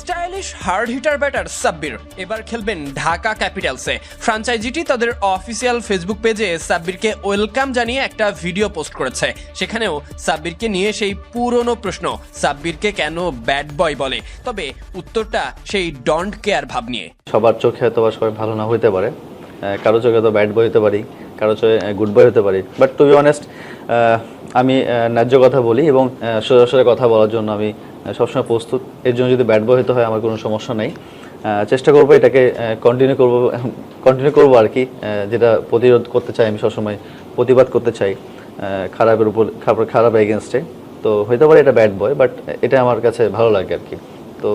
Stylish hard hitter batter Sabbir. এবার খেলবেন ঢাকা ক্যাপিটালসে। ফ্রাঞ্চাইজিটি তাদের অফিসিয়াল ফেসবুক পেজে সাব্বিরকে ওয়েলকাম জানিয়ে একটা ভিডিও পোস্ট করেছে। সেখানেও সাব্বিরকে নিয়ে সেই পুরনো প্রশ্ন, সাব্বিরকে কেন ব্যাড বয় বলে? তবে উত্তরটা সেই ডন্ট কেয়ার ভাব নিয়ে। সবার চোখে হয়তো বা সবাই ভালো না হইতে পারে। কারও চোখে তো ব্যাড বয় হতে পারি, কারও চোখে গুড বয় হতে পারি। বাট টু বি অনেস্ট আমি ন্যায্য কথা বলি এবং আহ, সোজা সোজা কথা বলার জন্য আমি সবসময় প্রস্তুত। এর জন্য যদি ব্যাট বয় হতে হয় আমার কোনো সমস্যা নেই। চেষ্টা করব এটাকে কন্টিনিউ করব কন্টিনিউ করব আর কি। যেটা প্রতিরোধ করতে চাই আমি সবসময় প্রতিবাদ করতে চাই খারাপের উপর খারাপ খারাপ এগেনস্টে তো হইতে পারে এটা ব্যাড বয় বাট এটা আমার কাছে ভালো লাগে আর কি। তো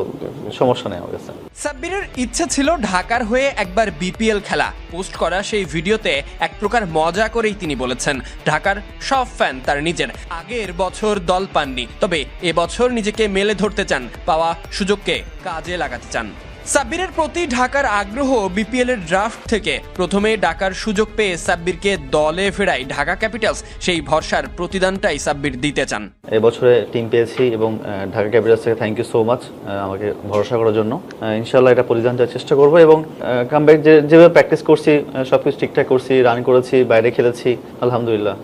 সমস্যা নেই আমার কাছে। সাব্বিরের ইচ্ছে ছিল ঢাকার হয়ে একবার বিপিএল খেলা। পোস্ট করা সেই ভিডিওতে এক প্রকার মজা করেই তিনি বলেছেন, ঢাকার সব ফ্যান তার নিজের। আগের বছর দল পাননি, তবে এবছর নিজেকে মেলে ধরতে চান, পাওয়া সুযোগকে কাজে লাগাতে চান। সাব্বিরের প্রতি ঢাকার আগ্রহ বিপিএল এর ড্রাফট থেকে। প্রথমে ডাকার সুযোগ পেয়ে সাব্বিরকে দলে ফেরায় ঢাকা ক্যাপিটালস। সেই ভরসার প্রতিদানটাই সাব্বির দিতে চান। এবছরে টিম পেয়েছি এবং ঢাকা ক্যাপিটালস থেকে থ্যাংক ইউ সো মাচ আমাকে ভরসা করার জন্য। ইনশাল্লাহ এটা পরিধান দেওয়ার চেষ্টা করব এবং কামব্যাক যে যেভাবে প্র্যাকটিস করছি সব কিছু ঠিকঠাক করছি রান করেছি বাইরে খেলেছি আলহামদুলিল্লাহ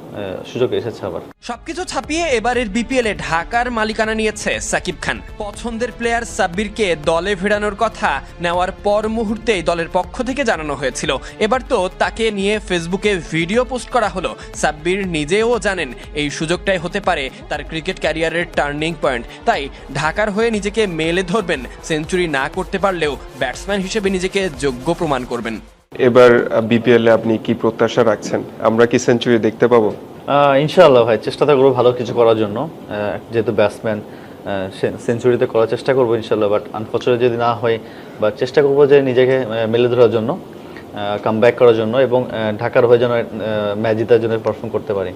সুযোগ এসেছে আবার। সবকিছু ছাপিয়ে এবারের বিপিএল এ ঢাকার মালিকানা নিয়েছে সাকিব খান। পছন্দের প্লেয়ার সাব্বিরকে দলে ফেরানোর কথা নেওয়ার পর মুহূর্তেই দলের পক্ষ থেকে জানানো হয়েছিল। এবার তো তাকে নিয়ে ফেসবুকে ভিডিও পোস্ট করা হলো। সাব্বির নিজেও জানেন এই সুযোগটাই হতে পারে তার ক্রিকেট ক্যারিয়ারের টার্নিং পয়েন্ট। তাই ঢাকার হয়ে নিজেকে মেলে ধরবেন সেঞ্চুরি না করতে পারলেও ব্যাটসম্যান হিসেবে নিজেকে যোগ্য প্রমাণ করবেন। এবার বিপিএল এ আপনি কি প্রত্যাশা রাখছেন? আমরা কি সেঞ্চুরি দেখতে পাবো? আহ, ইনশাআল্লাহ ভাই চেষ্টা তো করব ভালো কিছু করার জন্য। আহ, যেহেতু ব্যাটসম্যান সেঞ্চুরিতে করার চেষ্টা করব ইনশাল্লাহ বাট আনফর্চুনেট যদি না হয় বা চেষ্টা করব যে নিজেকে মেলে ধরার জন্য কাম করার জন্য এবং ঢাকার হয়ে যেন ম্যাচ জেতার জন্য পারফর্ম করতে পারি।